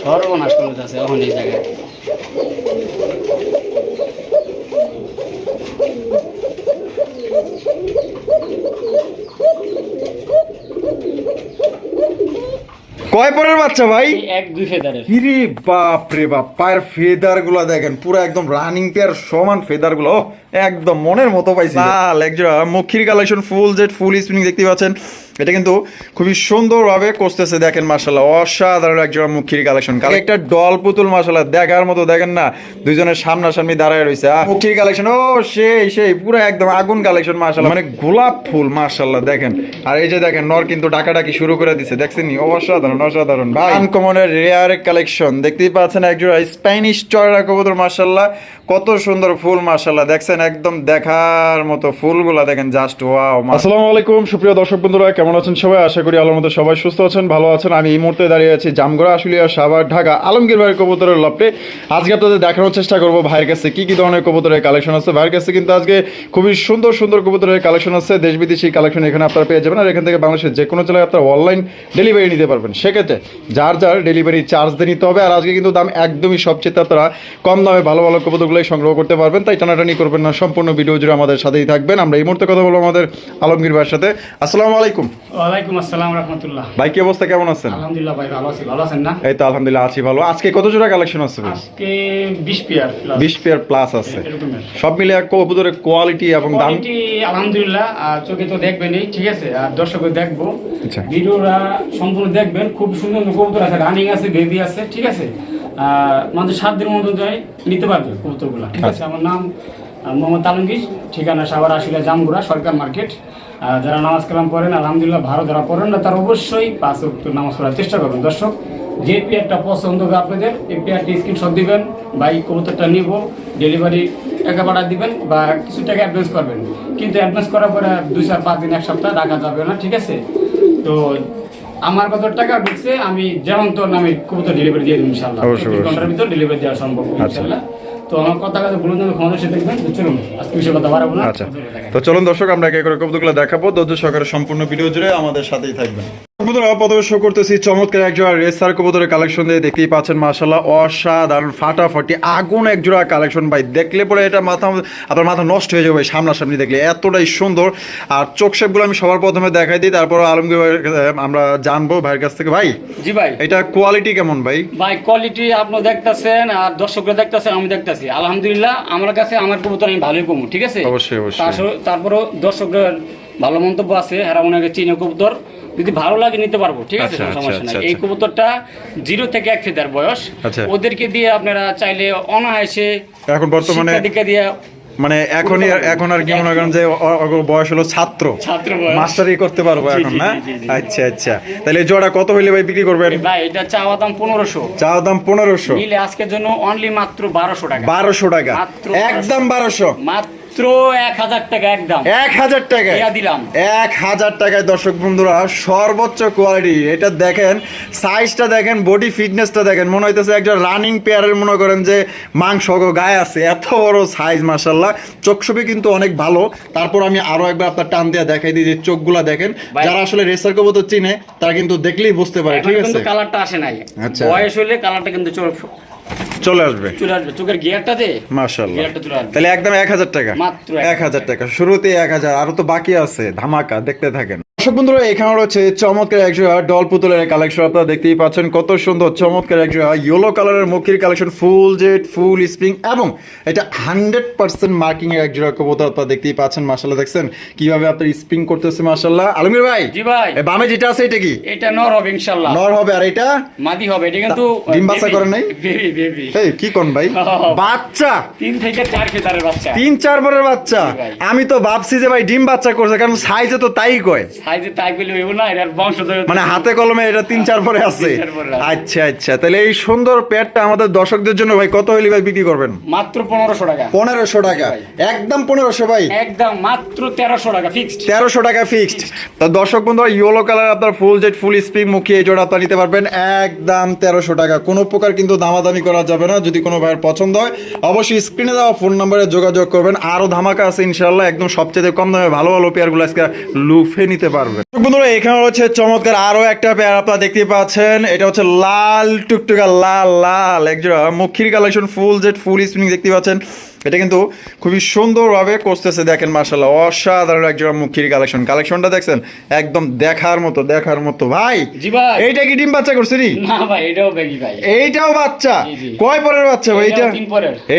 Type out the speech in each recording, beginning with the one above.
সর্বনাশ করে আছে এখন এই জায়গায়। কয় পরের বাচ্চা ভাই? এই এক দুই ফেদারের। ইরে বাপ রে বাপ পায়ের ফেদারগুলো দেখেন পুরো একদম রানিং পেয়ার সমান ফেদারগুলো একদম মনের মতো পাইছি। লাল একজোড়া মক্ষীর collection full jet full spinning দেখতে পাচ্ছেন। এটা কিন্তু খুবই সুন্দরভাবে করতেছে দেখেন মার্শাল্লাহ অসাধারণ একজোড়া মুখির কালেকশন একটা ডল পুতুল মার্শাল্লাহ দেখার মতো দেখেন না দুইজনের সামনাসামনি দাঁড়ায় রয়েছে মুখির কালেকশন ও সেই সেই পুরো একদম আগুন কালেকশন মার্শাল্লাহ মানে গোলাপ ফুল মার্শাল্লাহ দেখেন। আর এই যে দেখেন নর কিন্তু ডাকাডাকি শুরু করে দিছে দেখছেন নি? অসাধারণ অসাধারণ ভাই। আনকমনের রেয়ার কালেকশন দেখতেই পাচ্ছেন একজোড়া স্প্যানিশ চয়রা কবুতর মার্শাল্লাহ কত সুন্দর ফুল মার্শাল্লাহ দেখছেন একদম দেখার মতো ফুলগুলা দেখেন জাস্ট ওয়াও আসসালামু আলাইকুম সুপ্রিয় দর্শক বন্ধুরা কেমন আছেন সবাই? আশা করি আল্লাহর মতো সবাই সুস্থ আছেন, ভালো আছেন। আমি এই মুহূর্তে দাঁড়িয়ে আছি জামগড়া, আশুলিয়া, সাভার, ঢাকা, আলমগীর ভাইয়ের কবুতরের লপটে আজকে আপনাদের দেখানোর চেষ্টা করব ভাইয়ের কাছে কি কি ধরনের কবুতরের কালেকশন আছে। ভাইয়ের কাছে কিন্তু আজকে খুবই সুন্দর সুন্দর কবুতরের কালেকশন আছে। দেশ বিদেশি কালেকশন এখানে আপনারা পেয়ে যাবেন। আর এখান থেকে বাংলাদেশের যে কোনো জেলায় আপনারা অনলাইন ডেলিভারি নিতে পারবেন। সেক্ষেত্রে যার যার ডেলিভারি চার্জ দিয়ে নিতে হবে। আর আজকে কিন্তু দাম একদমই সবচেয়ে আপনারা কম দামে ভালো ভালো কবুতরগুলোই সংগ্রহ করতে পারবেন। তাই টানাটানি করবেন না। সম্পূর্ণ ভিডিও জুড়ে আমাদের সাথেই থাকবেন। আমরা এই মুহূর্তে কথা বলব আমাদের আলমগীর ভাইয়ের সাথে। আসসালামু আলাইকুম। ওয়ালাইকুম আসসালাম রহমতুল্লাহ। ভাই কি অবস্থা? কেমন আছেন? আলহামদুলিল্লাহ ভাই ভালো আছি। ভালো আছেন না? এই তো আলহামদুলিল্লাহ আছি ভালো। আজকে কত জোড়া কালেকশন আছে ভাই? আজকে বিশ পেয়ার বিশ পেয়ার প্লাস আছে। সব মিলে কবুতরের কোয়ালিটি এবং দাম? কোয়ালিটি আলহামদুলিল্লাহ আর চোখে তো দেখবেনই ঠিক আছে? আর দর্শকও দেখব। আচ্ছা। সম্পূর্ণ দেখবেন। খুব সুন্দর কবুতর আছে রানিং আছে বেবি আছে ঠিক আছে? মাত্র সাত দিনের মতো নিতে পারবে কবুতরগুলো। ঠিক আছে? আমার নাম মোহাম্মদ আলমগীর ঠিকানা সাভার আসিলা জামগুড়া সরকার মার্কেট। যারা নামাজ কালাম পড়েন আলহামদুলিল্লাহ ভালো যারা পড়েন না তারা অবশ্যই পাঁচ ওয়াক্ত নামাজ পড়ার চেষ্টা করবেন। দর্শক যে পেয়ারটা পছন্দ হবে আপনাদের এই পেয়ারটি স্ক্রিনশট দিবেন বা এই কবুতরটা নিব ডেলিভারি টাকা পাঠা দিবেন বা কিছু টাকা অ্যাডভান্স করবেন। কিন্তু অ্যাডভান্স করার পরে দুই চার পাঁচ দিন এক সপ্তাহ রাখা যাবে না ঠিক আছে? তো আমার কত টাকা ঢুকছে আমি যেমন তোর আমি কবুতর ডেলিভারি দিয়ে দেবো ইনশাল্লাহ। ঘণ্টার ভিতর ডেলিভারি দেওয়া সম্ভব আচ্ছা। ইনশাল্লাহ আচ্ছা। তো চলুন দর্শক, আমরা একে করে কবুতরগুলো দেখাবো। ধৈর্য সহকারে সম্পূর্ণ ভিডিও জুড়ে আমাদের সাথেই থাকবেন। কবুতর প্রথমে শো করতেছি। চমৎকার একজোড়া রেসার কবুতরের কালেকশন দিয়ে দেখতেই পাচ্ছেন মাশাল্লাহ অসাধারণ ফাটাফাটি আগুন একজোড়া কালেকশন ভাই। দেখলে পরে এটা মাথা আপনার মাথা নষ্ট হয়ে যাবে সামনাসামনি দেখলে। এতটাই সুন্দর। আর চোখ শেপগুলো আমি সবার প্রথমে দেখাই দিই তারপর আলমগীর আমরা জানব ভাইয়ের কাছ থেকে। ভাই জি ভাই। এটা কোয়ালিটি কেমন ভাই? ভাই কোয়ালিটি আপনি দেখতেছেন আর দর্শকরা দেখতেছেন আমি দেখতেছি। আলহামদুলিল্লাহ আমার কাছে আমার কবুতর আমি ভালোই কমু ঠিক আছে? অবশ্যই, অবশ্যই। তারপর- তারপরও দর্শকদের ভালো মন্তব্য আছে হ্যাঁ ওনাকে চিনে কবুতর যদি ভালো লাগে নিতে পারব ঠিক আছে? আচ্ছা, কোনো সমস্যা আচ্ছা, নাই। এই আচ্ছা। কবুতরটা জিরো থেকে এক ফেদার বয়স। ওদেরকে দিয়ে আপনারা চাইলে অনায়াসে এখন বর্তমানে দিয়ে মানে এখনই এখন আর কি মনে করেন যে বয়স হলো ছাত্র। ছাত্র মাস্টারি করতে পারব এখন না। আচ্ছা আচ্ছা। তাহলে এই জোড়া কত হইলে ভাই বিক্রি করবেন? ভাই এটা চাওয়া দাম পনেরোশো। চা দাম পনেরোশো। নিলে আজকের জন্য অনলি মাত্র বারোশো টাকা। বারোশো টাকা। একদম বারোশো। মাত্র এক হাজার টাকা একদম। এক হাজার টাকায় দিলাম। এক হাজার টাকায় দর্শক বন্ধুরা সর্বোচ্চ কোয়ালিটি এটা দেখেন সাইজটা দেখেন বডি ফিটনেসটা দেখেন। মনে হইতেছে একজন রানিং পেয়ারের মনে করেন যে মাংস গায়ে আছে। এত বড় সাইজ মাসাল্লাহ চোখছবি কিন্তু অনেক ভালো। তারপর আমি আরও একবার আপনার টান দিয়ে দেখাই দিই যে চোখগুলা দেখেন। যারা আসলে রেসার কবুতর চিনে তারা কিন্তু দেখলেই বুঝতে পারে ঠিক আছে? কালারটা আসে নাই। আচ্ছা। বয়স হলে কালারটা কিন্তু চলে আসবে। চলে আসবে। চোখের গিয়ারটাতে? মাশাল্লাহ গিয়ারটা চলে আসবে তাহলে একদম এক হাজার টাকা। মাত্র এক এক হাজার টাকা। শুরুতে এক হাজার আরও তো বাকি আছে ধামাকা দেখতে থাকেন। দর্শক বন্ধুরা এখানে রয়েছে চমৎকার একজোড়া ডল পুতুলের কালেকশন আপনারা দেখতেই পাচ্ছেন কত সুন্দর চমৎকার একজোড়া ইয়েলো কালারের মুখির collection full jade full spring এবং এটা হান্ড্রেড পার্সেন্ট মার্কিং এর একজোড়া কবুতর আপনারা দেখতেই পাচ্ছেন। মাসাল্লাহ দেখছেন কীভাবে আপনার স্প্রিং করতেছে মাসাল্লাহ আলমগীর ভাই জি ভাই। বামে যেটা আছে এটা কি? এটা নর হবে ইনশাল্লাহ নর হবে আর এটা? মাদি হবে এটা কিন্তু ডিম বাচ্চা করেন নাই? Baby baby. এই কি কোন ভাই। বাচ্চা? তিন থেকে চার ফেদারের বাচ্চা। তিন চার বরের বাচ্চা? আমি তো ভাবছি যে ভাই ডিম বাচ্চা করছে কারণ সাইজে তো তাই কয়। সাইজে তাই বলে হইব না এর বংশ মানে হাতে কলমে এটা তিন চার পরে আছে। তিন চার পরে আছে। আচ্ছা আচ্ছা। তাহলে এই সুন্দর প্যাডটা আমাদের দর্শকদের জন্য ভাই কত হইলে ভাই বিক্রি করবেন? মাত্র পনেরোশো টাকা। পনেরোশো টাকা। একদম পনেরোশো ভাই। একদম মাত্র তেরোশো টাকা ফিক্সড তেরোশো টাকা ফিক্সড তা দর্শক বন্ধুরা ইয়েলো কালার আপনার ফুল জেট ফুল স্প্রিং মুখী এই জোড়া আপনার নিতে পারবেন। একদম তেরোশো টাকা। কোনো প্রকার কিন্তু দামাদামি করা যাবে না যদি কোনো ভাইয়ের পছন্দ হয়। অবশ্যই স্ক্রিনে দেওয়া ফোন নাম্বারে যোগাযোগ করবেন। আরও ধামাকা আছে ইনশাল্লাহ একদম সবচেয়ে কম দামে ভালো ভালো পেয়ারগুলো আজকে লুফে নিতে পারবেন। পারবেন বন্ধুরা এখানে হচ্ছে চমৎকার আরও একটা পেয়ার আপনারা দেখতে পাচ্ছেন। এটা হচ্ছে লাল টুকটুকা লাল লাল একজোড়া মুখির collection full jet full spring দেখতে পাচ্ছেন। এটা কিন্তু খুবই সুন্দরভাবে করতেছে দেখেন মার্শাল্লাহ অসাধারণ একজোড়া মুখির কালেকশন কালেকশনটা দেখছেন? একদম দেখার মতো দেখার মতো। ভাই এইটা কি ডিম বাচ্চা করছে নি এইটাও বাচ্চা। কয় পরের বাচ্চা ভাই এইটা।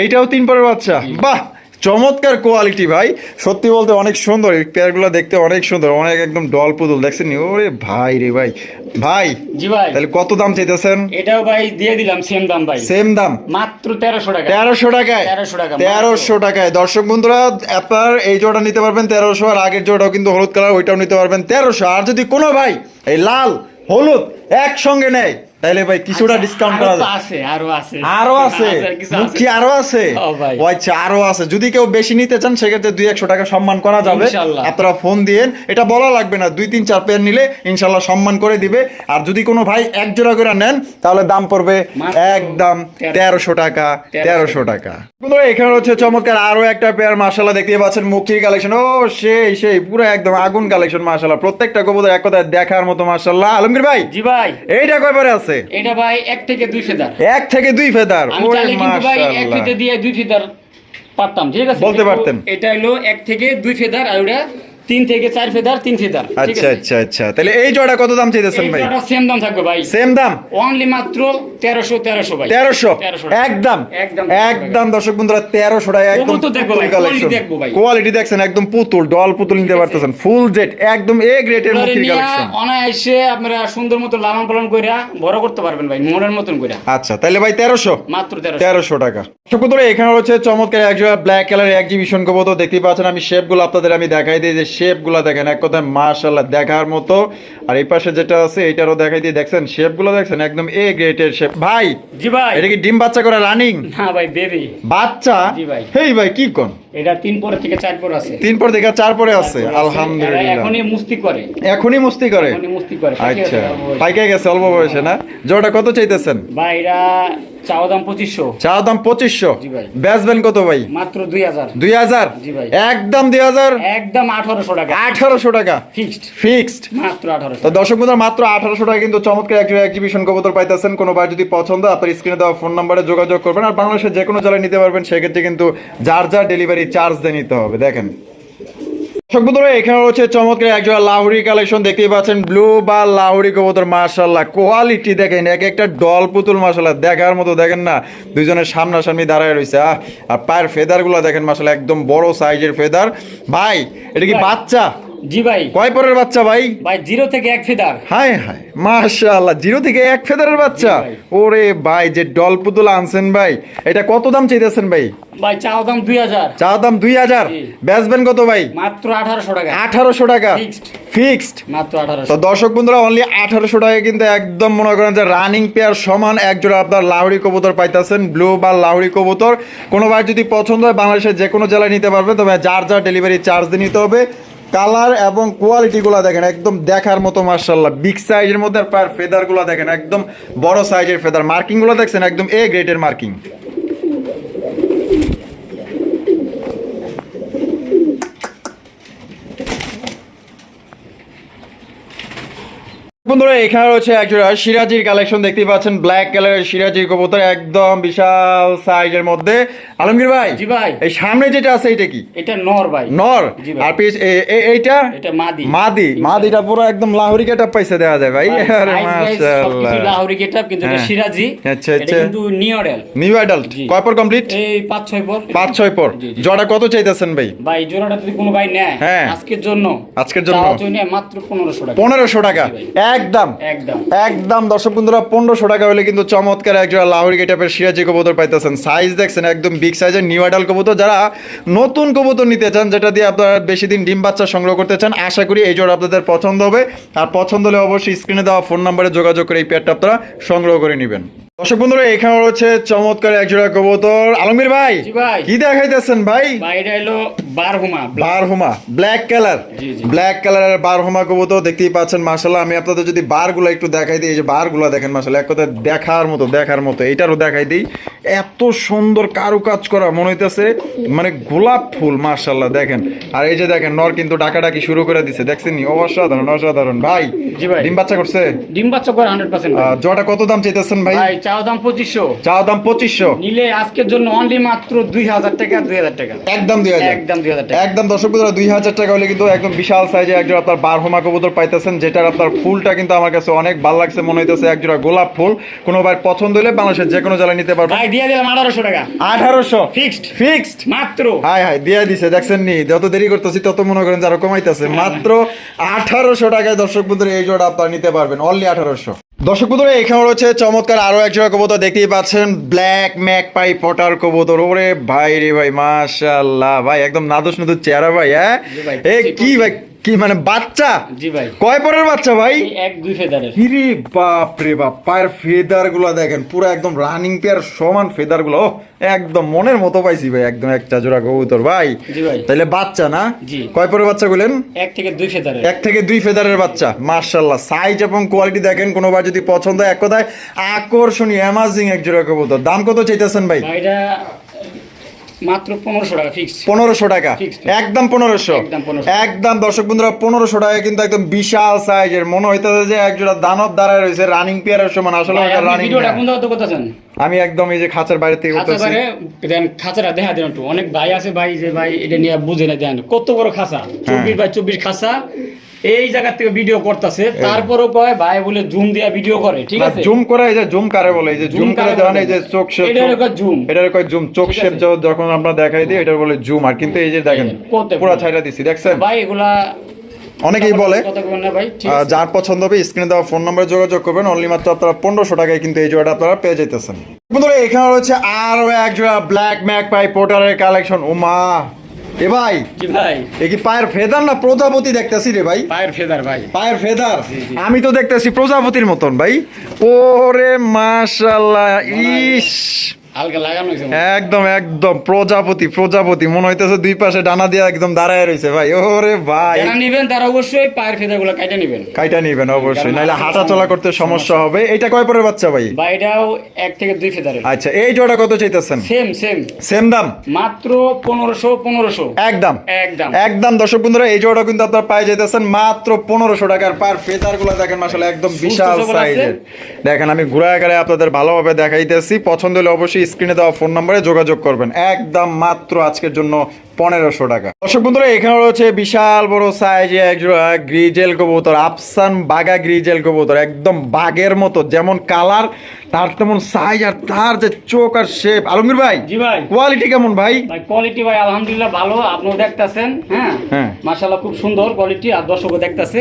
এইটাও তিন পরের বাচ্চা? বাহ! চমৎকার কোয়ালিটি ভাই। সত্যি বলতে অনেক সুন্দর। এই পেয়ারগুলো দেখতে অনেক সুন্দর। অনেক একদম ডল পুতুল দেখছেন নি? ওরে ভাই রে ভাই। ভাই জি ভাই। তাহলে কত দাম চাইতেছেন? এটাও ভাই দিয়ে দিলাম সেম দাম ভাই। সেম দাম। মাত্র তেরোশো টাকা। তেরোশো টাকায়? 1300 টাকা, তেরোশো টাকায়। দর্শক বন্ধুরা আপনার এই জোড়া নিতে পারবেন তেরোশো আর আগের জোড়াও কিন্তু হলুদ কালার ওইটাও নিতে পারবেন তেরোশো। আর যদি কোনো ভাই এই লাল হলুদ একসঙ্গে নেয় তাহলে ভাই কিছুটা ডিসকাউন্ট করা যায়। আছে আরও আছে। আরও আছে? আছে। কি আরও আছে? ও ভাই। আচ্ছা আরও আছে। যদি কেউ বেশি নিতে চান সেক্ষেত্রে দুই একশো টাকা সম্মান করা যাবে। আপনারা ফোন দিয়েন। এটা বলা লাগবে না দুই তিন চার পেয়ার নিলে ইনশাল্লাহ সম্মান করে দিবে। আর যদি কোনো ভাই এক জোড়া করে নেন তাহলে দাম পড়বে একদম তেরোশো। টাকা তেরোশো। টাকা। এখানে হচ্ছে চমৎকার আরও একটা পেয়ার মার্শাল্লাহ দেখতে পাচ্ছেন মুখির কালেকশন ও সেই সেই পুরো একদম আগুন কালেকশন মার্শাল্লাহ প্রত্যেকটা কবুতর এক কথায় দেখার মতো মার্শাল্লাহ আলমগীর ভাই জি ভাই। এইটা কয় পারে আছে? এটা ভাই এক থেকে দুই ফেদার। এক থেকে দুই ফেদার? আমি চাইলে কিন্তু ভাই এক ফিতে দিয়ে দুই ফেদার পারতাম ঠিক আছে? বলতে পারতেন। এটা হলো এক থেকে দুই ফেদার আর ওটা তিন থেকে চার ফেদার তিন ফেদার আচ্ছা আচ্ছা আচ্ছা। তাহলে এই জোড়া কত দাম চাইতেছেন ভাই? সেম দাম থাকবে ভাই। সেম দাম? অনলি মাত্র তেরোশো তেরোশো ভাই। তেরোশো? 1300 একদম? একদম একদম দর্শক বন্ধুরা তেরোশো টাকা একদম। কোয়ালিটি দেখছেন একদম পুতুল ডল পুতুল নিতে পারতেছেন। ফুল জেট একদম এ গ্রেটের মুখির কালেকশন অনায়াসে আপনারা সুন্দর মতো লালন পালন কইরা বড় করতে পারবেন ভাই মনের মতন কইরা। আচ্ছা তাহলে ভাই তেরোশো? মাত্র তেরোশো। টাকা। দর্শক বন্ধুরা এখানে হচ্ছে চমৎকার একজোড়া ব্ল্যাক কালারের এক্সিবিশন কবুতর। দেখতে পাচ্ছেন আমি শেপগুলো আপনাদের আমি দেখাই দিই যে শেপগুলো দেখেন এক কথায় মাশাআল্লাহ দেখার মতো। আর এই পাশে যেটা আছে এটারও দেখাই দিয়ে দেখছেন শেপগুলো দেখছেন একদম এ গ্রেটের শেপ ভাই জি ভাই। এটা কি ডিম বাচ্চা করে রানিং না ভাই বেবি বাচ্চা? জি ভাই। হেই ভাই কি কোন? এটা তিন পরে থেকে চার পর আছে। তিন পর থেকে চার পরে আছে আলহামদুলিল্লাহ। এখনই মুস্তি করে। এখনই মুস্তি করে? মুস্তি করে। আচ্ছা আছে অল্প বয়সে। পাইকে গেছে অল্প বয়সে না? জোড়াটা কত চাইতেছেন? ভাই এরা চাওয়া দাম পঁচিশশো। চা দাম পঁচিশশো? বেচবেন কত ভাই? মাত্র দুই হাজার। দুই হাজার? একদম দুই হাজার? একদম আঠারোশো টাকা। আঠারোশো টাকা। ফিক্সড। ফিক্সড। মাত্র আঠারোশো তো দর্শক বন্ধুরা মাত্র আঠারোশো টাকা কিন্তু চমৎকার একটি এক্সিবিশন কবুতর পাইতেছেন। কোনো যদি পছন্দ আপনার স্ক্রিনে দেওয়া ফোন নাম্বারে যোগাযোগ করবেন। আর বাংলাদেশের যে কোনো জেলায় নিতে পারবেন সেক্ষেত্রে কিন্তু যার যার ডেলিভারি চার্জ দিয়ে নিতে হবে দেখেন। বন্ধুরা এখানে রয়েছে চমৎকার একজোড়া লাহুরি কালেকশন দেখতেই পাচ্ছেন ব্লু বা লাহুরি কবুতর মার্শাল্লাহ কোয়ালিটি দেখেন এক একটা ডল পুতুল মার্শাল্লাহ দেখার মতো দেখেন না দুইজনের সামনাসামনি দাঁড়ায় রয়েছে আর পায়ের ফেদারগুলো দেখেন মার্শাল্লাহ একদম বড় সাইজের ফেদার ভাই এটা কি বাচ্চা? জি ভাই। কয় পরের বাচ্চা ভাই? ভাই জিরো থেকে এক ফেদার। হাই হাই মাশাআল্লাহ জিরো থেকে এক ফেদারের বাচ্চা? ওরে ভাই যে ডল পুতুল আনছেন ভাই এটা কত দাম চাইতেছেন ভাই? ভাই চাওয়া দাম দুই হাজার। চা দাম দুই হাজার। বেচবেন কত ভাই? মাত্র আঠারোশো টাকা। আঠারোশো টাকা। ফিক্সড। মাত্র আঠারোশো। তো দর্শক বন্ধুরা অনলি আঠারোশো টাকা কিন্তু একদম মনে করেন যে রানিং পেয়ার সমান এক জোড়া আপনার লাউরি কবুতর পাইতেছেন ব্লু বা লাউরি কবুতর। কোনো ভাই যদি পছন্দ হয় বাংলাদেশের যে কোনো জেলায় নিতে পারবে। তবে যার যার ডেলিভারি চার্জ দিয়ে নিতে হবে। কালার এবং কোয়ালিটিগুলো দেখেন, একদম দেখার মতো মার্শাল্লাহ বিগ সাইজের মধ্যে আর পায়ের ফেদারগুলো দেখেন, একদম বড় সাইজের ফেদার মার্কিংগুলো দেখছেন, একদম এ গ্রেডের মার্কিং বন্ধুরা এখানে রয়েছে একজোড়া সিরাজির কালেকশন দেখতেই পাচ্ছেন। ব্ল্যাক কালারের সিরাজির কবুতর একদম বিশাল সাইজের মধ্যে। আলমগীর ভাই জি ভাই। এই সামনে যেটা আছে এটা কি? এটা নর ভাই। নর? আর পিস এইটা? এটা মাদি। মাদি। মাদিটা পুরো একদম লাহোরি কেটা পয়সা দেওয়া যায় ভাই। আরে মাশাআল্লাহ। লাহোরি গেটআপ কিন্তু এটা হ্যাঁ। সিরাজি। আচ্ছা, আচ্ছা। কিন্তু নিওডেল নিউ অ্যাডাল্ট কয় পর কমপ্লিট এই পাঁচ ছয় পর। পাঁচ ছয় পর। জি, জি। জোড়া কত চাইতেছেন ভাই? ভাই জোড়াটা যদি কোনো ভাই নেয় হ্যাঁ। আজকের জন্য আজকের জন্য? মাত্র পনেরোশো টাকা। পনেরোশো টাকা। জি ভাই। একদম। একদম। দর্শক বন্ধুরা পনেরোশো টাকা হলে কিন্তু চমৎকার একজোড়া লাহোরি গেটাপের সিরাজি কবুতর পাইতেছেন। সাইজ দেখছেন একদম বিগ সাইজের নিউ আডাল কবুতর। যারা নতুন কবুতর নিতে চান যেটা দিয়ে আপনারা বেশি দিন ডিম বাচ্চা সংগ্রহ করতে চান আশা করি এই জোড়া আপনাদের পছন্দ হবে। আর পছন্দ হলে অবশ্যই স্ক্রিনে দেওয়া ফোন নাম্বারে যোগাযোগ করে এই পেয়ারটা আপনারা সংগ্রহ করে নেবেন। দর্শক বন্ধুরা এখানে রয়েছে চমৎকার একজোড়া কবুতর। আলমগীর ভাই। কি দেখাইতেছেন ভাই? এটা হলো বারহুমা বারহুমা ব্ল্যাক কালার। ব্ল্যাক কালারের বারহুমা কবুতর দেখতেই পাচ্ছেন মার্শাল্লাহ আমি আপনাদের যদি বারগুলো একটু দেখাই দিই এই যে বারগুলো দেখেন মার্শাল্লাহ এক কথা দেখার মতো দেখার মতো এইটারও দেখাই দিই। এত সুন্দর কারুকাজ করা মনে হইতেছে মানে গোলাপ ফুল মার্শাল্লাহ দেখেন। আর এই যে দেখেন নর কিন্তু ডাকাডাকি শুরু করে দিছে দেখছেন অসাধারণ অসাধারণ। ভাই ভাই। ডিম বাচ্চা করছে? ডিম বাচ্চা করে হান্ড্রেড পার্সেন্ট জোড়াটা কত দাম চাইতেছেন ভাই ভাই চাও দাম পঁচিশশো। চা দাম পঁচিশশো। নিলে আজকের জন্য অনলি মাত্র দুই হাজার টাকা দুই হাজার টাকা। একদম দুই হাজার। একদম দুই হাজার টাকা। একদম দর্শক বন্ধুরা দুই হাজার টাকা হলে কিন্তু একদম বিশাল সাইজে একজোড়া আপনার বারহমা কবুতর পাইতেছেন যেটার আপনার ফুলটা কিন্তু আমার কাছে অনেক ভালো লাগছে মনে হইতেছে একজোড়া গোলাপ ফুল। কোনো ভাই পছন্দ হলে বাংলাদেশের যে কোনো জেলায় নিতে পারবেন। ভাই দিয়ে দিলাম আঠারোশো টাকা। আঠারোশো? ফিক্সড ফিক্সড মাত্র। হাই হাই দিয়ে দিছে দেখছেন নি? যত দেরি করতেছি তত মনে করেন যে আরও কমাইতেছে। মাত্র আঠারোশো টাকায় দর্শক বন্ধুরা এই জোড়া আপনারা নিতে পারবেন। অনলি আঠারোশো। দর্শক বন্ধুরা এখানে রয়েছে চমৎকার আরও এক জোড়া কবুতর দেখতেই পাচ্ছেন ব্ল্যাক ম্যাক পাই পটার কবুতর। ওরে ভাই রে ভাই মাশাল্লাহ ভাই একদম নাদুস নাদুস চেহারা ভাই হ্যাঁ? এ কি ভাই কি মানে বাচ্চা? জি ভাই। কয় পরের বাচ্চা ভাই? এক দুই ফেদারের। হিরে বাপ রে বাপ পায়ের ফেদারগুলো দেখেন পুরো একদম রানিং পেয়ার সমান ফেদারগুলো একদম মনের মতো পাইছি ভাই একদম একটা জোড়া কবুতর ভাই। জি ভাই। তাইলে বাচ্চা না? জি। কয় পরের বাচ্চা গুলেন এক থেকে দুই ফেদারের। এক থেকে দুই ফেদারের বাচ্চা মার্শাল্লাহ সাইজ এবং কোয়ালিটি দেখেন কোনোবার যদি পছন্দ হয়, এক কথায় আকর্ষণীয় অ্যামাজিং এক জোড়া কবুতর। দাম কত চাইতেছেন ভাই? ভাই এটা মাত্র পনেরোশো টাকা ফিক্সড পনেরোশো টাকা? একদম পনেরোশো? একদম দর্শক বন্ধুরা পনেরোশো টাকা কিন্তু একদম বিশাল সাইজের মনে হইতেছে যে একজোড়া দানব দাঁড়ায় রয়েছে রানিং পেয়ারের সমান। আসলে রানিং আমি একদম এই যে খাঁচার বাইরে থেকে করতেছি। দেন খাঁচাটা দেখা দেন একটু। অনেক ভাই আছে ভাই যে ভাই এটা নিয়ে বুঝে না দেন। কত বড় খাঁচা? হ্যাঁ। চব্বিশ বাই চব্বিশ খাঁচা। এই জায়গা থেকে ভিডিও করতেছে। তারপরও কয় ভাই বলে জুম দিয়া ভিডিও করে ঠিক আছে? জুম করে এই যে জুম কারে বলে? এই যে জুম করে দেওয়া এই যে চোখ শেপ এটা হলো জুম? এটার কয় জুম? চোখ শেপ যখন আমরা দেখাই দিই এটা বলে জুম। আর কিন্তু এই যে দেখেন পুরো। ছাইরা দিছি দেখছেন? ভাই এগুলা অনেকেই বলে যার পছন্দ হবে স্ক্রিনে দেওয়া ফোন নাম্বারে যোগাযোগ করবেন। অনলি মাত্র আপনারা পনেরোশো টাকায় কিন্তু এই জোড়াটা আপনারা পেয়ে যেতেছেন বন্ধুরা এখানে রয়েছে আরও এক জোড়া ব্ল্যাক ম্যাক পাই পোর্টারের কালেকশন উমা! এ ভাই কি ভাই। এ কি পায়ের ফেদার না প্রজাপতি দেখতেছি রে ভাই? পায়ের ফেদার ভাই। পায়ের ফেদার? আমি তো দেখতেছি প্রজাপতির মতন ভাই। ওরে মাশাল্লাহ ইস। একদম একদম। প্রজাপতি প্রজাপতি। মনে হইতেছে দুই পাশে ডানা দিয়ে একদম দাঁড়ায় রয়েছে ভাই। ওরে ভাই। নিবেন তারা অবশ্যই পায়েরগুলো কাটে নিবেন। কাইটা নিবেন অবশ্যই। হাঁটা চলা করতে সমস্যা। হবে। এটা কয় পরের বাচ্চা ভাই? এটাও এক থেকে দুই ফেদারের। আচ্ছা এই জোড়া কত চাইতেছেন? Same same. সেম দাম? মাত্র পনেরোশো পনেরোশো। একদম। একদম। একদম দর্শক বন্ধুরা এই জোড়া কিন্তু আপনার পাই যেতেছেন মাত্র পনেরোশো টাকার। পার ফেদারগুলো দেখেন আসলে একদম বিশাল সাইজের। দেখেন আমি ঘুরে আকারে আপনাদের ভালোভাবে দেখাইতেছি। পছন্দ হলে অবশ্যই স্ক্রিনে দেওয়া ফোন নম্বরে যোগাযোগ করবেন। একদম মাত্র আজকের জন্য পনেরোশো টাকা। দর্শক বন্ধুরা এখানে রয়েছে বিশাল বড় সাইজে একজোড়া গ্রিজেল কবুতর আফসান বাগা গ্রিজেল কবুতর একদম বাঘের মতো যেমন কালার তার তেমন সাইজ আর তার যে চোখ আর শেপ আলমগীর ভাই জি ভাই। কোয়ালিটি কেমন ভাই? কোয়ালিটি ভাই আলহামদুলিল্লাহ ভালো আপনিও দেখতাছেন হ্যাঁ? হ্যাঁ। মাশাআল্লাহ খুব সুন্দর কোয়ালিটি আর দর্শকও দেখতাছে।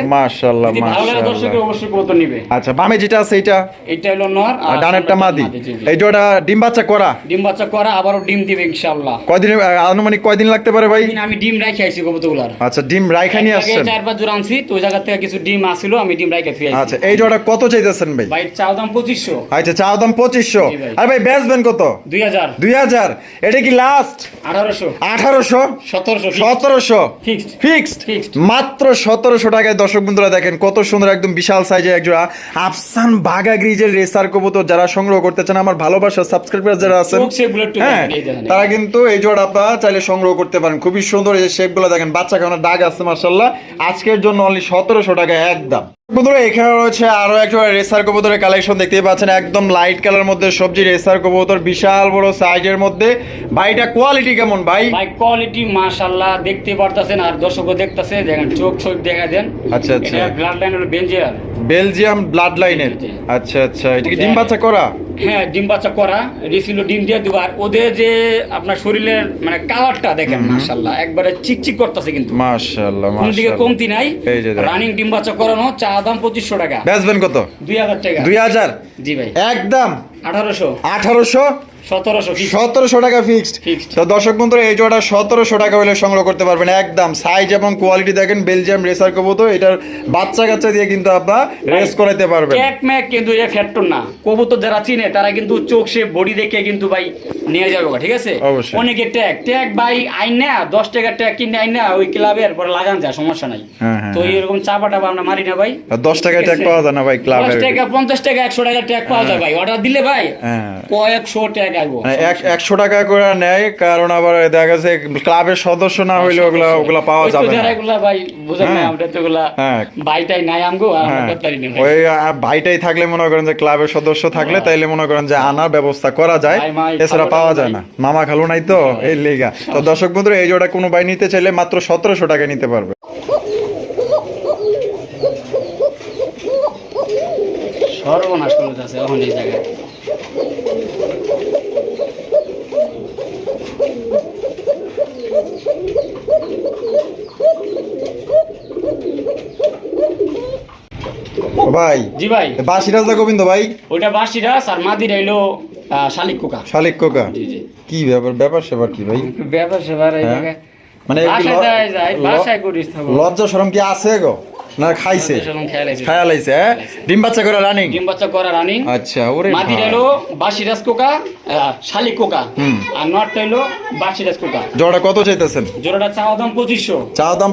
লাগে দর্শকের মাশাল্লাহ অবশ্যই নিবে। আচ্ছা বামে যেটা আছে এটা এটা হলো নর আর ডানেরটা মাদি। এই জোড়া ডিম বাচ্চা করা? ডিম বাচ্চা করা আবারও ডিম দিবে ইনশাআল্লাহ। কয়দিন আনুমানিক কয়দিন লাগতে পারে ভাই? আমি ডিম রাখি আইছি কবুতরগুলার। আচ্ছা ডিম রাইখা নিয়ে আগে আসছেন। চার পাঁচ জোড়া আনছি তো ওই জায়গা থেকে কিছু ডিম আসছিল আমি ডিম রাখি ফিরে আচ্ছা এই জোড়া কত চাইতেছেন ভাই? ভাই চাও দাম পঁচিশশো। আচ্ছা চাও দাম পঁচিশশো। জি ভাই। আর ভাই বেচবেন কত? দুই হাজার। দুই হাজার। এটা কি লাস্ট আঠারোশো। আঠারোশো? সতেরোশো সতেরোশো? ফিক্সড ফিক্সড মাত্র সতেরোশো টাকায় দর্শক বন্ধুরা দেখেন কত সুন্দর একদম বিশাল সাইজের একজোড়া আফসান বাগা গ্রিজের রেসার কবুতর। যারা সংগ্রহ করতে চান আমার ভালোবাসা সাবস্ক্রাইবার যারা আছেন হ্যাঁ। তারা কিন্তু এই জোড়া আপনারা চাইলে সংগ্রহ করতে পারেন। খুবই সুন্দর এই যে শেপগুলো দেখেন। বাচ্চা কেমন দাগ আছে মার্শাল্লাহ আজকের জন্য অনলি সতেরোশো টাকা একদম বন্ধুরা এখানে রয়েছে আরও একটা রেসার কবুতরের কালেকশন দেখতে পাচ্ছেন। একদম লাইট কালার মধ্যে সবজি রেসার কবুতর বিশাল বড় সাইজের মধ্যে। ভাইটা কোয়ালিটি কেমন ভাই? ভাই কোয়ালিটি মাশাআল্লাহ দেখতে পারতাছেন আর দর্শকও দেখতাছে। দেখেন চোখ চোখ দেখা দেন। আচ্ছা, আচ্ছা। ব্লাড লাইন হলো বেঞ্জিয়ার বেলজিয়াম ব্লাড লাইনের। আচ্ছা আচ্ছা। এটা কি ডিম বাচ্চা করা? হ্যাঁ ডিম বাচ্চা করা রিসিলো ডিম দিয়ে দেবো আর ওদের যে আপনার শরীরের মানে কালারটা দেখেন মাশাল্লাহ একবারে চিকচিক করতেছে কিন্তু। মাশাল্লাহ কোন দিকে কমতি নাই। রানিং ডিম বাচ্চা করানো চা দাম পঁচিশশো টাকা। বেচবেন কত? দুই হাজার টাকা। দুই হাজার? জি ভাই। একদম? আঠারোশো। আঠারোশো? সতেরোশো টাকা ফিক্সড তো দর্শক বন্ধুরা এই জোড়া সতেরোশো টাকা হলে সংগ্রহ করতে পারবেন। একদম সাইজ এবং কোয়ালিটি দেখেন বেলজিয়াম রেসার কবুতর এটার বাচ্চা কাচ্চা দিয়ে কিন্তু আপনার রেস করাইতে পারবেন। ট্যাগ ম্যাগ কিন্তু এ ফ্যাক্টর না। কবুতর যারা চিনে তারা কিন্তু চোখ সে বডি দেখে কিন্তু ভাই নিয়ে যাবে ঠিক আছে? অনেকে ট্যাগ ট্যাগ ভাই আইন না দশ টাকার ট্যাগ কিনে আইন না ওই ক্লাবের পরে লাগান যায় সমস্যা নাই। হ্যাঁ, হ্যাঁ, তো এরকম চাপা টাপা আমরা মারি না ভাই। দশ টাকায় ট্যাগ পাওয়া যায় না ভাই দশ টাকা পঞ্চাশ টাকা একশো টাকা ট্যাগ পাওয়া যায় ভাই। অর্ডার দিলে ভাই হ্যাঁ। কয়েকশো ট্যাগ এক- একশো টাকা করে নেয় কারণ আবার দেখা গেছে ক্লাবের সদস্য না হইলে ওগুলা ওগুলা পাওয়া যাবে না। এগুলা ভাই বুঝেন না হ্যাঁ। আমরা তো এগুলা হ্যাঁ। বাইটাই নাই আমগো আর আমরা হ্যাঁ, করতে পারি না ভাই। ওই ভাইটাই থাকলে মনে করেন যে ক্লাবের সদস্য থাকলে তাইলে মনে করেন যে আনার ব্যবস্থা করা যায় এছাড়া পাওয়া যায় না। মামা খালু নাই তো এই লেগা। তো দর্শক বন্ধুরা এই জোড়া কোনো ভাই নিতে চাইলে মাত্র সতেরোশো টাকা নিতে পারবে। সর্বনাশ করে আছে এখন এই জায়গায়। ভাই। জি ভাই। বাসিরাজ দা গোবিন্দ ভাই? ওইটা বাসিরাস আর মাদি রইল শালিক কোকা। শালিক কোকা? জি জি। কি ব্যাপার ব্যাপার সেবার কি ভাই? ব্যাপার সেবার এই হ্যাঁ? মানে লজ্জা শরম কি আছে গো? না খাইছে। খায়াল আইছে হ্যাঁ? ডিম বাচ্চা করে রানিং ডিম বাচ্চা করা রানিং আচ্ছা ওরে মাদি কোকা কোকা। আর নট কোকা। জোড়া কত চাইতেছেন? জোড়াটা চাওয়া দাম পঁচিশশো। চা দাম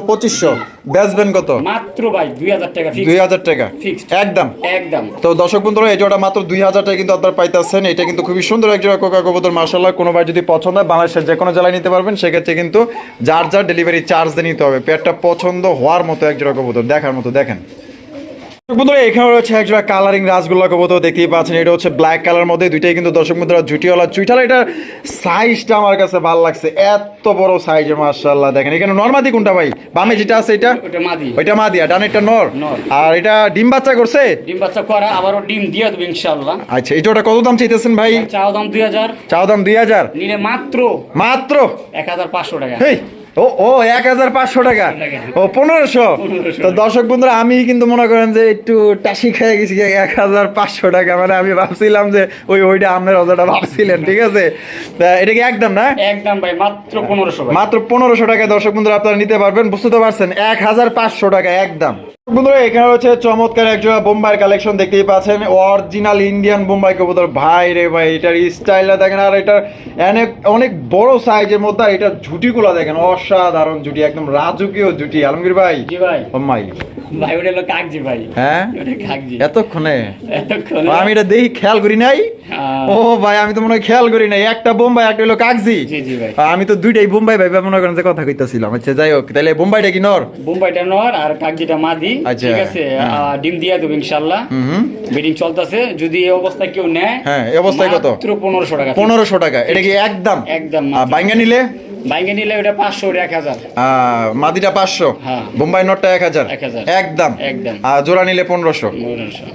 বেচবেন কত? মাত্র ভাই দুই হাজার টাকা ফিক্স টাকা. একদম। একদম। তো দর্শক বন্ধুরা এই জোড়া মাত্র দুই হাজার টাকা কিন্তু আপনার পাইতেছেন। এটা কিন্তু খুবই সুন্দর এক জোড়া কোকা কবুতর মার্শাল্লাহ কোনো ভাই যদি পছন্দ হয় বাংলাদেশের যে কোনো জেলায় নিতে পারবেন। সেক্ষেত্রে কিন্তু যার যার ডেলিভারি চার্জ দিয়ে নিতে হবে। পেটটা পছন্দ হওয়ার মতো এক জোড়া কবুতর। দেখার মতো দেখেন। বন্ধুরা এখানে রয়েছে কালারিং রাসগোল্লা কবুতর দেখতেই পাচ্ছেন এটা হচ্ছে ব্ল্যাক কালার মধ্যে দুইটাই কিন্তু দর্শক বন্ধুরা জুটিওয়ালা চুইটাল এটার সাইজটা আমার কাছে ভালো লাগছে এত বড় মার্শাল্লাহ দেখেন এখানে নর্মাদি কোনটা ভাই? বামে যেটা আছে এটা? মাদি। ওইটা মা দিয়া ডানেরটা নর। আর এটা ডিম বাচ্চা করছে? ডিম বাচ্চা করা আবারও ডিম দিয়ে দেবে আচ্ছা এই জোড়া কত দাম চাইতেছেন ভাই? চাও দাম দুই হাজার। চাও দাম দুই হাজার। নিলে মাত্র মাত্র? এক হাজার পাঁচশো টাকা। ও ও এক হাজার পাঁচশো টাকা। ও পনেরোশো। তো দর্শক বন্ধুরা আমি কিন্তু মনে করেন যে একটু টাসি খেয়ে গেছি এক হাজার পাঁচশো টাকা। মানে আমি ভাবছিলাম যে ওই ওইটা আপনার অতটা ভাবছিলেন ঠিক আছে? এটা কি একদম না? একদম ভাই মাত্র পনেরোশো মাত্র পনেরোশো টাকা দর্শক বন্ধুরা আপনারা নিতে পারবেন বুঝতে তো পারছেন এক হাজার পাঁচশো টাকা একদম। বন্ধুরা এখানে হচ্ছে চমৎকার এক জোড়া বোম্বাই কালেকশন দেখতেই পাচ্ছেন। অরিজিনাল ইন্ডিয়ান বোম্বাই কবুতর। ভাই রে ভাই এটার স্টাইলটা দেখেন আর এটার অনেক অনেক বড় সাইজের মধ্যে আর এটার ঝুটিগুলো দেখেন অসাধারণ জুটি একদম রাজকীয় জুটি। আলমগীর ভাই? বোম্বাই ভাই। ওটা হলো কাকজি ভাই। হ্যাঁ? কাকজি। এতক্ষণে? এতক্ষণ? আমি এটা দেখি খেয়াল করি নাই? ও ভাই আমি তো মনে হয় খেয়াল করি নাই। একটা বোম্বাই একটা হলো কাগজি জি জি ভাই। আমি তো দুইটাই বোম্বাই ভাই মনে করেন যে কথা কইতাছিলাম। আচ্ছা যাই হোক তাহলে বোম্বাইটা কি নর? বোম্বাইটা নর আর কাকজিটা মাদি। আচ্ছা, ঠিক আছে। ডিম দিয়ে দেবো ইনশাল্লাহ। চলতেছে যদি এই কেউ নেয় হ্যাঁ, এই অবস্থায় কত? মাত্র পনেরোশো টাকা। পনেরোশো টাকা। এটা কি একদম? একদম বাইঙ্গা নিলে? বাইঙ্গা নিলে ওটা পাঁচশো ওটা এক হাজার। মাদিটা পাঁচশো। হ্যাঁ। বোম্বাই নোটটা এক হাজার। এক হাজার। একদম। একদম। আর জোড়া নিলে পনেরোশো। পনেরোশো।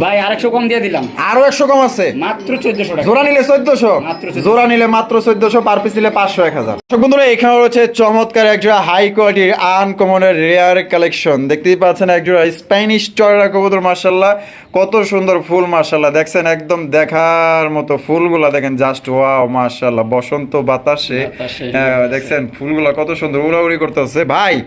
ভাই আরেকশো কম দিয়ে দিলাম। আরও একশো কম আছে। মাত্র চোদ্দশো টাকা। জোড়া নিলে চোদ্দশো। জোড়া নিলে মাত্র চোদ্দশো পার পিস নিলে পাঁচশো এক হাজার। বন্ধুরা এখানে রয়েছে চমৎকার একজোড়া হাই কোয়ালিটির আনকমনের রেয়ার কালেকশন দেখতেই পাচ্ছেন একজোড়া স্প্যানিশ কবুতর মার্শাল্লাহ কত সুন্দর ফুল মার্শাল্লাহ দেখছেন একদম দেখার মতো ফুলগুলা। দেখেন জাস্ট ওয়াও মার্শাল্লাহ বসন্ত বাতাসে। হ্যাঁ, দেখছেন ফুলগুলা কত সুন্দর উড়াউড়ি করতেছে। ভাই।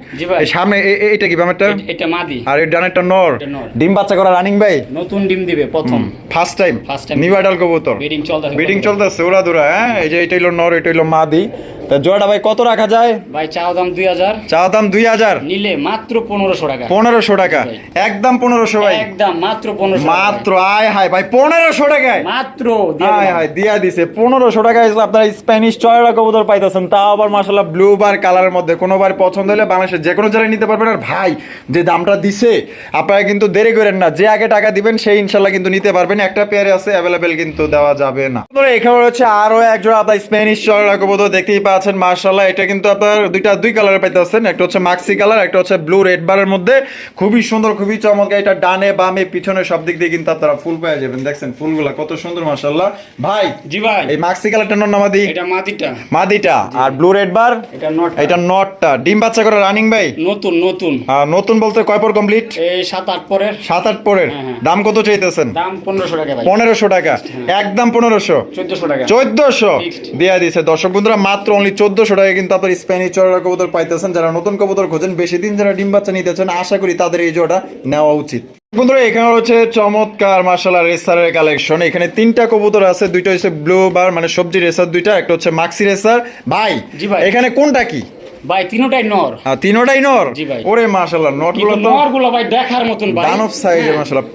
সামনে এটা কি এ- এটা মাদি। আর এই ডানেরটা নর। নর। ডিম বাচ্চা করা রানিং ভাই? নতুন ডিম দিবে প্রথম। First time first time new idol কবুতর। বিডিং চলতেছে বিডিং চলতেছে ওরা দুরা হ্যাঁ? এই যে এটা হলো নর এটা হলো মাদি। তা জোড়াটা ভাই কত রাখা যায়? ভাই দাম দুই হাজার। দাম দুই হাজার? নিলে মাত্র পনেরোশো টাকা। পনেরোশো টাকা। একদম পনেরোশো ভাই। একদম মাত্র পনেরোশো মাত্র আয় হায় ভাই পনেরোশো টাকায়। মাত্র দিয়ে হায় দিয়া দিছে। পনেরোশো টাকায় আপনারা স্প্যানিশ চয়রা কবুতর পাইতেছেন তাও আবার মাসাল্লাহ ব্লু বার কালারের মধ্যে। কোনোবার পছন্দ হলে বাংলাদেশের যে কোনো জায়গায় নিতে পারবেন। আর ভাই যে দামটা দিছে আপনারা কিন্তু দেরি করেন না। যে আগে টাকা দিবেন সেই ইনশাল্লাহ কিন্তু নিতে পারবেন। একটা পেয়ারে আছে অ্যাভেলেবেল কিন্তু দেওয়া যাবে না। এখানে রয়েছে আরও একজোড়া আপনার স্প্যানিশ চয়রা কবুতর দেখতেই পাচ্ছেন আছেন মার্শাল্লাহ এটা কিন্তু আপনার দুইটা দুই কালারে পাইতেছেন। একটা হচ্ছে মাক্সি কালার একটা হচ্ছে ব্লু রেড বারের মধ্যে। খুবই সুন্দর খুবই চমৎকার। এটা ডানে বামে পিছনে সব দিক দিয়ে কিন্তু আপনারা ফুল পেয়ে যাবেন। দেখছেন ফুলগুলা কত সুন্দর মার্শাল্লাহ ভাই জি ভাই। এই মাক্সি কালারটা নর নামাদি এটা মাটিটা মাদিটা। আর ব্লু রেড বার এটা নট এটা নটটা। ডিম বাচ্চা করে রানিং ভাই? নতুন নতুন। নতুন বলতে কয় পর কমপ্লিট এই সাত আট পরের। সাত আট পরের। হ্যাঁ, হ্যাঁ। দাম কত চাইতেছেন? দাম পনেরোশো টাকা পনেরোশো টাকা। একদম পনেরোশো। চোদ্দশো টাকা। চোদ্দশো. দেয়া দিছে। দর্শক বন্ধুরা মাত্র অনলি চোদ্দশো টাকা কিন্তু আপনার স্প্যানিশ চড়া কবুতর পাইতেছেন। যারা নতুন কবুতর খোঁজেন বেশি দিন যারা ডিম বাচ্চা নিতে চান আশা করি তাদের এই জোড়া নেওয়া উচিত। বন্ধুরা এখানে হচ্ছে চমৎকার মার্শাল আর রেসারের কালেকশন। এখানে তিনটা কবুতর আছে দুইটা হচ্ছে ব্লু বার মানে সবজি রেসার দুইটা একটা হচ্ছে মাক্সি রেসার। ভাই জি ভাই। এখানে কোনটা কি? ভাই তিনোটাই নর। আর তিনোটাই নর? জি ভাই। ওরে মার্শাল্লাহ নট তো নর ভাই দেখার মতন ভাই। দানব size হ্যাঁ। মাশাআল্লাহ।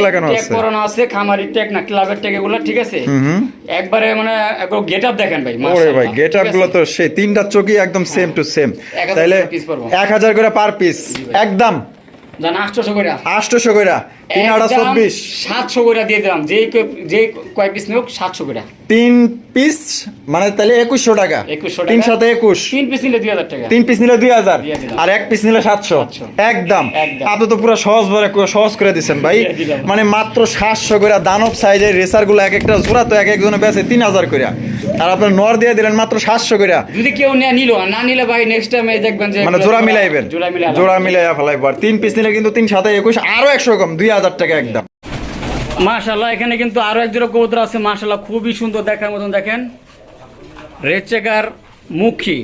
লাগানো। করানো আছে খামারি ট্যাগ না ক্লাবের ট্যাগ এগুলো ঠিক আছে? একবারে মানে একবার দেখেন ভাই ওরে ভাই গেটগুলো তো সেই তিনটা একদম সেম টু সেম হাজার তাইলে করে piece পড়ব। এক হাজার করে পার পিস একদম। জান করে আটশোশো করে তিন আটা চব্বিশ। সাতশো করে দিয়ে দিলাম। যে যে কয় পিস নিয়োগ সাতশো করে। তিন পিস মানে তাহলে একুশশো টাকা। 2100 তিন সাথে একুশ। তিন পিস নিলে দুই হাজার টাকা। তিন পিস নিলে দুই হাজার। আর এক পিস নিলে সাতশো। একদম। একদম। আপনি তো পুরো সহজ করে সহজ করে দিচ্ছেন ভাই। মানে মাত্র সাতশো করে দানব সাইজের রেসারগুলো এক একটা জোড়া তো এক একজনে বেছে তিন হাজার করে। আর আপনার নর দিয়ে দিলেন মাত্র সাতশো করে। যদি কেউ নিল। না নিলে ভাই নেক্সট টাইম দেখবেন যে মানে জোড়া মিলাইবেন। জোড়া মিলাই জোড়া মিলাইয়া ফেলাইব। আর তিন পিস নিলে কিন্তু তিন সাথে একুশ আরও একশো কম দুই হাজার টাকা একদম মাশাল্লাহ এখানে কিন্তু আরও এক জোড়া কবুতর আছে মাশাল্লাহ খুবই সুন্দর দেখার মতন, দেখেন। রেড চেকার মুখী,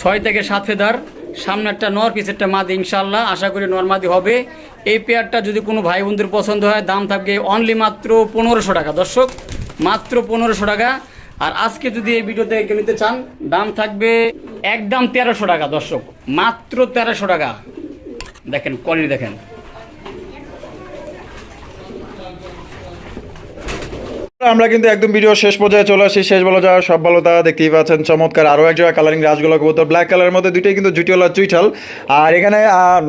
ছয় থেকে সাত ফেদার সামনে একটা নর, পিছেরটা মাদি ইনশাল্লাহ আশা করি নর মাদি হবে। এই পেয়ারটা যদি কোনো ভাই বন্ধুর পছন্দ হয়, দাম থাকবে অনলি মাত্র পনেরোশো টাকা। দর্শক, মাত্র পনেরোশো টাকা। আর আজকে যদি এই ভিডিওতে কেউ নিতে চান, দাম থাকবে একদম তেরোশো টাকা, দর্শক, মাত্র তেরোশো টাকা। দেখেন কোয়ালিটি দেখেন। আমরা কিন্তু একদম ভিডিও শেষ পর্যায়ে চলে আসি। শেষ বলা যায় সব ভালো তা দেখতেই পাচ্ছেন চমৎকার। আরও এক জায়গায় কালারিং রাজগুলো কবুতর ব্ল্যাক কালারের মধ্যে দুইটাই কিন্তু জুটি জুটিওলা চুইঠাল আর এখানে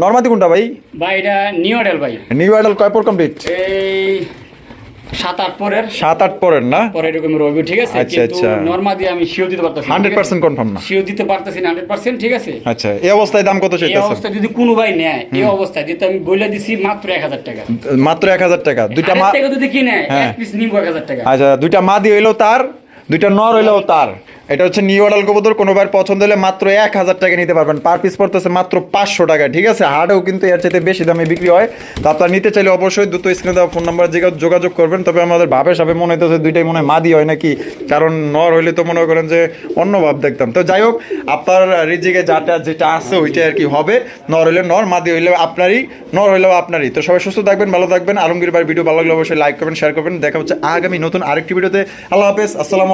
নর্মাদি কোনটা ভাই? ভাই এটা নিউ আইডেল ভাই। নিউ আইডল কয় পর কমপ্লিট এই সাত আট পরের। সাত আট পরের না? পরে এরকম রবি ঠিক আছে? আচ্ছা, আচ্ছা। নর্মাদি আমি শিও দিতে পারতেছি হান্ড্রেড পার্সেন্ট কনফার্ম না। শিও দিতে পারতেছি না হান্ড্রেড পার্সেন্ট ঠিক আছে? আচ্ছা এই অবস্থায় দাম কত এই অবস্থায় যদি কোনো ভাই নেয় এই অবস্থায় যেহেতু আমি বলে দিছি মাত্র এক হাজার টাকা। মাত্র এক হাজার টাকা। দুইটা মা যদি কিনে হ্যাঁ। এক পিস নিব এক হাজার টাকা। আচ্ছা দুইটা মাদি হইল তার দুইটা নর হইল তার। এটা হচ্ছে নিউ অর্ডাল কবুতর, কোনো বার পছন্দ হলে মাত্র এক হাজার টাকা নিতে পারবেন। পার পিস পড়তেছে মাত্র পাঁচশো টাকা, ঠিক আছে? হাটেও কিন্তু এর চাইতে বেশি দামে বিক্রি হয়। তো আপনারা নিতে চাইলে অবশ্যই দুটো স্ক্রিনে দেওয়া ফোন নাম্বার যোগাযোগ করবেন। তবে আমাদের ভাবে সাবে মনে হইতেছে দুইটাই মনে হয় মাদি হয় নাকি? কারণ নর হইলে তো মনে করেন যে অন্য ভাব দেখতাম। তো যাই হোক, আপনার রিজিকে যাটা যেটা আছে ওইটাই আর কি হবে। নর হইলে নর মাদি হইলে আপনারই নর হইলেও আপনারই। তো সবাই সুস্থ থাকবেন, ভালো থাকবেন। আলমগীর ভাই ভিডিও ভালো লাগলে অবশ্যই লাইক করবেন শেয়ার করবেন। দেখা হচ্ছে আগামী নতুন আরেকটি ভিডিওতে আল্লাহ হাফেজ, আসসালামু